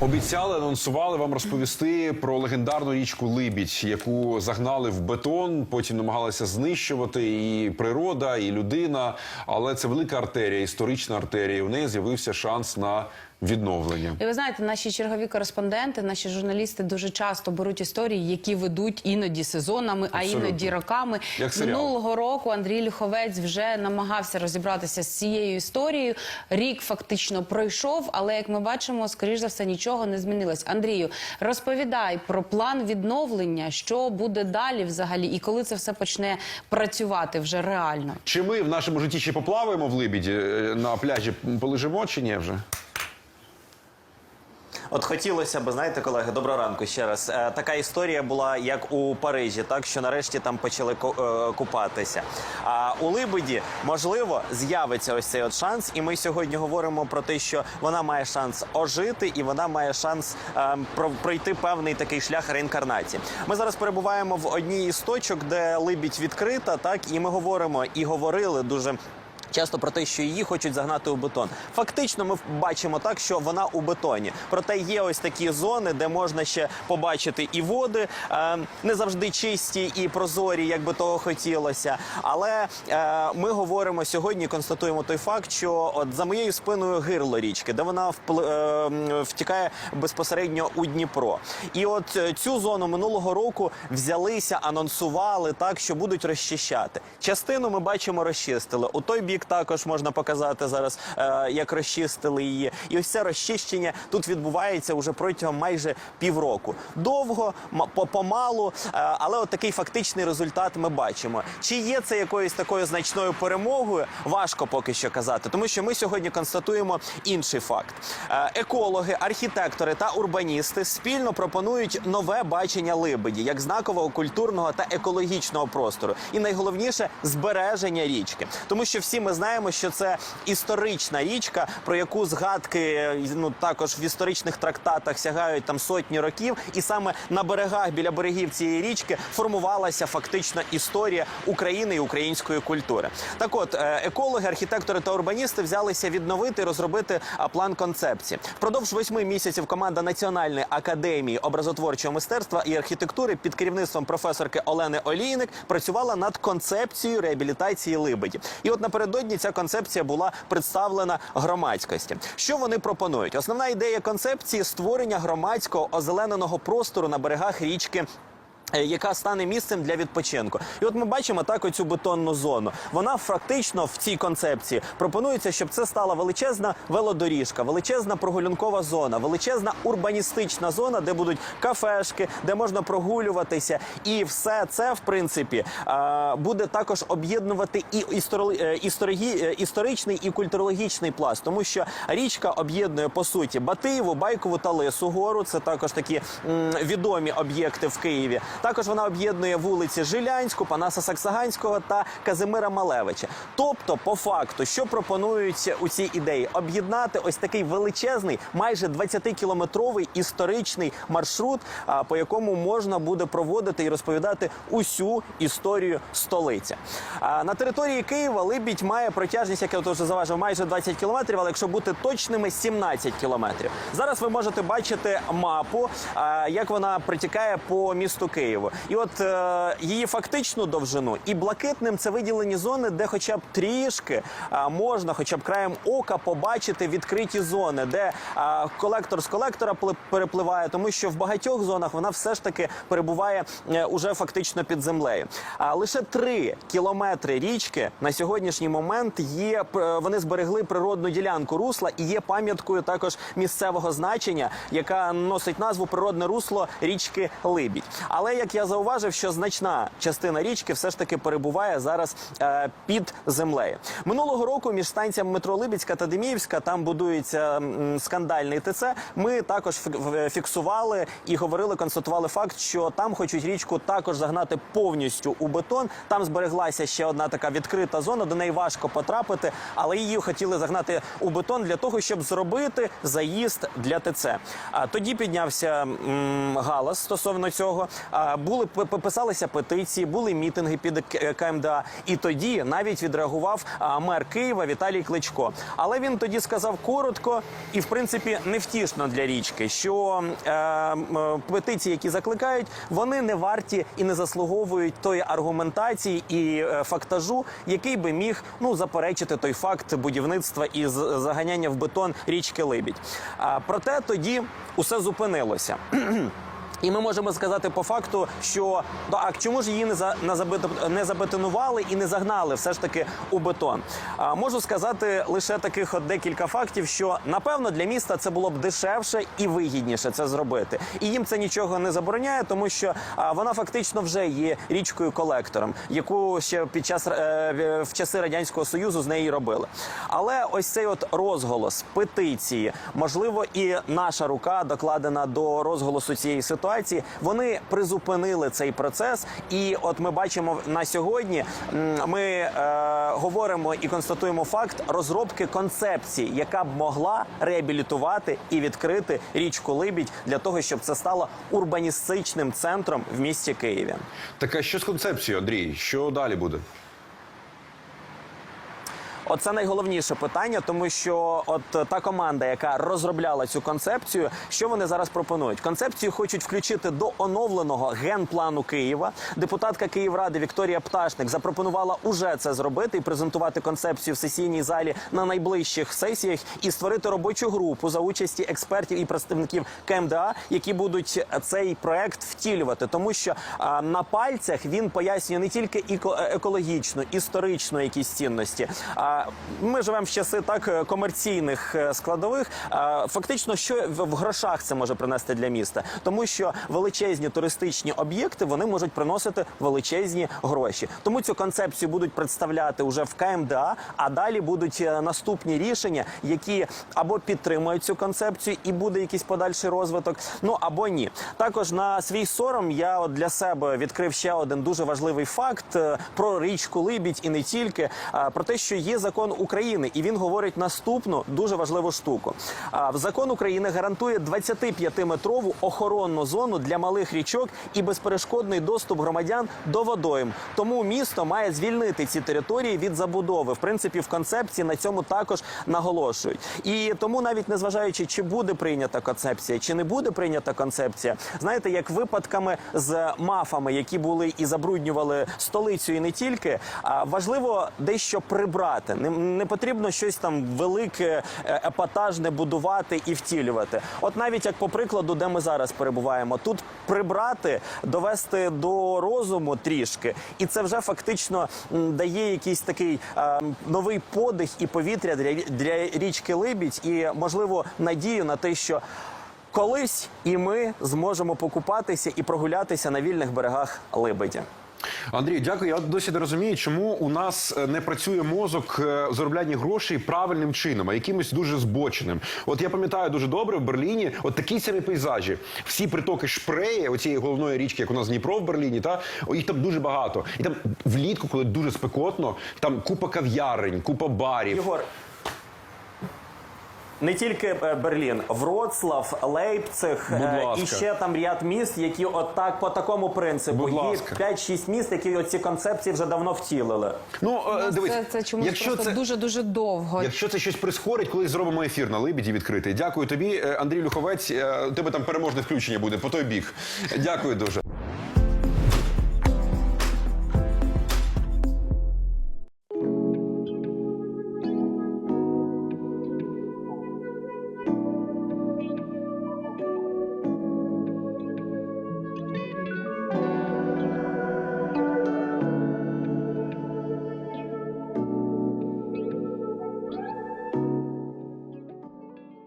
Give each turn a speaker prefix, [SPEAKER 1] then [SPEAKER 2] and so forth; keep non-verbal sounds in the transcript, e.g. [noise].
[SPEAKER 1] Обіцяли, анонсували вам розповісти про легендарну річку Либідь, яку загнали в бетон, потім намагалися знищувати і природа, і людина. Але це велика артерія, історична артерія. У неї з'явився шанс на відновлення.
[SPEAKER 2] І ви знаєте, наші чергові кореспонденти, наші журналісти дуже часто беруть історії, які ведуть іноді сезонами, а іноді роками.
[SPEAKER 1] Як.
[SPEAKER 2] Минулого року Андрій Люховець вже намагався розібратися з цією історією. Рік фактично пройшов, але як ми бачимо, скоріш за все нічого не змінилось. Андрію, розповідай про план відновлення, що буде далі взагалі, і коли це все почне працювати вже реально.
[SPEAKER 1] Чи ми в нашому житті ще поплаваємо в Либіді е, на пляжі? Полежимо чи ні вже?
[SPEAKER 3] От хотілося б, знаєте, колеги, доброго ранку ще раз. Е, така історія була як у Парижі, так що нарешті там почали е, купатися. А у Либеді, можливо, з'явиться ось цей от шанс, і ми сьогодні говоримо про те, що вона має шанс ожити, і вона має шанс е, про- пройти певний такий шлях реінкарнації. Ми зараз перебуваємо в одній із точок, де Либідь відкрита, так і ми говоримо і говорили дуже. Часто про те, що її хочуть загнати у бетон. Фактично, ми бачимо так, що вона у бетоні. Проте є ось такі зони, де можна ще побачити і води е, не завжди чисті і прозорі, як би того хотілося. Але е, ми говоримо сьогодні, констатуємо той факт, що от за моєю спиною гирло річки, де вона впли, е, втікає безпосередньо у Дніпро. І от цю зону минулого року взялися, анонсували так, що будуть розчищати. Частину ми бачимо, розчистили. У той бік також можна показати зараз, е, як розчистили її. І ось це розчищення тут відбувається вже протягом майже півроку. Довго, помалу, е, але от такий фактичний результат ми бачимо. Чи є це якоюсь такою значною перемогою? Важко поки що казати, тому що ми сьогодні констатуємо інший факт: Е, екологи, архітектори та урбаністи спільно пропонують нове бачення Либеді як знакового культурного та екологічного простору. І найголовніше збереження річки, тому що всі ми знаємо, що це історична річка, про яку згадки е, ну також в історичних трактатах сягають там сотні років, і саме на берегах біля берегів цієї річки формувалася фактично історія України і української культури. Так, от е, екологи, архітектори та урбаністи взялися відновити і розробити план концепції. Впродовж восьми місяців команда Національної академії образотворчого мистецтва і архітектури під керівництвом професорки Олени Олійник працювала над концепцією реабілітації Либеді. І от напередодні ця концепція була представлена громадськості. Що вони пропонують? Основна ідея концепції створення громадського озелененого простору на берегах річки. Е, Яка стане місцем для відпочинку, і от ми бачимо так оцю бетонну зону. Вона фактично в цій концепції пропонується, щоб це стала величезна велодоріжка, величезна прогулянкова зона, величезна урбаністична зона, де будуть кафешки, де можна прогулюватися, і все це в принципі е, буде також об'єднувати і е, історичний і культурологічний пласт, тому що річка об'єднує по суті Батиєву, Байкову та Лису гору. Це також такі відомі об'єкти в Києві. Також вона об'єднує вулиці Жилянську, Панаса Саксаганського та Казимира Малевича. Тобто, по факту, що пропонують у цій ідеї? Об'єднати ось такий величезний, майже 20-кілометровий історичний маршрут, по якому можна буде проводити і розповідати усю історію столиці. На території Києва Либідь має протяжність, як я тут вже заважив, майже 20 кілометрів, але якщо бути точними, 17 кілометрів. Зараз ви можете бачити мапу, як вона протікає по місту Києву. І от е, її фактичну довжину і блакитним це виділені зони, де хоча б трішки а, можна, хоча б краєм ока, побачити відкриті зони, де а, колектор з колектора перепливає, тому що в багатьох зонах вона все ж таки перебуває е, уже фактично під землею. А лише три кілометри річки на сьогоднішній момент є е, вони зберегли природну ділянку русла і є пам'яткою також місцевого значення, яка носить назву природне русло річки Либідь. Але як я зауважив, що значна частина річки все ж таки перебуває зараз е, під землею. Минулого року між станціями метро Либідська та Деміївська там будується м, скандальний ТЦ. Ми також фі- фіксували і говорили, констатували факт, що там хочуть річку також загнати повністю у бетон. Там збереглася ще одна така відкрита зона, до неї важко потрапити, але її хотіли загнати у бетон для того, щоб зробити заїзд для ТЦ. А тоді піднявся м, галас стосовно цього. Були писалися петиції, були мітинги під КМДА. І тоді навіть відреагував мер Києва Віталій Кличко. Але він тоді сказав коротко і, в принципі, невтішно для річки, що е, петиції, які закликають, вони не варті і не заслуговують тої аргументації і е, фактажу, який би міг ну заперечити той факт будівництва і заганяння в бетон річки Либідь. Проте тоді усе зупинилося. [clears throat] І ми можемо сказати по факту, що ну, а чому ж її не за не, забет- не забетонували і не загнали все ж таки у бетон? А, можу сказати лише таких от декілька фактів, що напевно для міста це було б дешевше і вигідніше це зробити. І їм це нічого не забороняє, тому що а, вона фактично вже є річкою колектором, яку ще під час е, в часи радянського союзу з неї робили. Але ось цей от розголос петиції, можливо, і наша рука докладена до розголосу цієї ситуації. Вони призупинили цей процес, і от ми бачимо на сьогодні. Ми е, говоримо і констатуємо факт розробки концепції, яка б могла реабілітувати і відкрити річку Либідь для того, щоб це стало урбаністичним центром в місті Києві.
[SPEAKER 1] Так а що з концепцією, Андрій? Що далі буде?
[SPEAKER 3] Оце найголовніше питання, тому що от е, та команда, яка розробляла цю концепцію, що вони зараз пропонують? Концепцію хочуть включити до оновленого генплану Києва. Депутатка Київради Вікторія Пташник запропонувала уже це зробити і презентувати концепцію в сесійній залі на найближчих сесіях і створити робочу групу за участі експертів і представників КМДА, які будуть цей проект втілювати, тому що а, на пальцях він пояснює не тільки е, екологічну, історичну якісь цінності. А ми живемо в часи так е, комерційних е, складових. Фактично, що в грошах це може принести для міста, тому що величезні туристичні об'єкти вони можуть приносити величезні гроші. Тому цю концепцію будуть представляти уже в КМДА, а далі будуть е, наступні рішення, які або підтримують цю концепцію, і буде якийсь подальший розвиток, ну або ні. Також на свій сором я от для себе відкрив ще один дуже важливий факт про річку Либідь і не тільки про те, що є закон України, і він говорить наступну дуже важливу штуку. В закон України гарантує 25-метрову охоронну зону для малих річок і безперешкодний доступ громадян до водойм. Тому місто має звільнити ці території від забудови. В принципі, в концепції на цьому також наголошують. І тому, навіть незважаючи, чи буде прийнята концепція, чи не буде прийнята концепція, знаєте, як випадками з мафами, які були і забруднювали столицю, і не тільки, важливо дещо прибрати. Не, не потрібно щось там велике, е, епатажне будувати і втілювати. От навіть як по прикладу, де ми зараз перебуваємо, тут прибрати, довести до розуму трішки, і це вже фактично дає якийсь такий е, новий подих і повітря для, для річки Либідь, і можливо надію на те, що. Колись і ми зможемо покупатися і прогулятися на вільних берегах Либеді.
[SPEAKER 1] Андрій, дякую. Я досі не розумію, чому у нас е, не працює мозок е, заробляння грошей правильним чином, а якимось дуже збоченим. От я пам'ятаю дуже добре в Берліні, от такі самі пейзажі. Всі притоки шпреї, оцієї головної річки, як у нас Дніпро в Берліні, та їх там дуже багато. І там влітку, коли дуже спекотно, там купа кав'ярень, купа барів.
[SPEAKER 3] Єгор. Не тільки е, Берлін, Вроцлав, Лейпциг е, і ще там ряд міст, які отак по такому принципу. Є
[SPEAKER 1] ласка.
[SPEAKER 3] 5-6 міст, які оці концепції вже давно втілили.
[SPEAKER 1] Ну е, дивись,
[SPEAKER 2] це, це чомусь
[SPEAKER 1] якщо
[SPEAKER 2] просто
[SPEAKER 1] це
[SPEAKER 2] дуже дуже довго.
[SPEAKER 1] Якщо це щось прискорить, коли зробимо ефір на Либіді відкритий. Дякую тобі, Андрій Люховець. У тебе там переможне включення буде по той бік. Дякую дуже.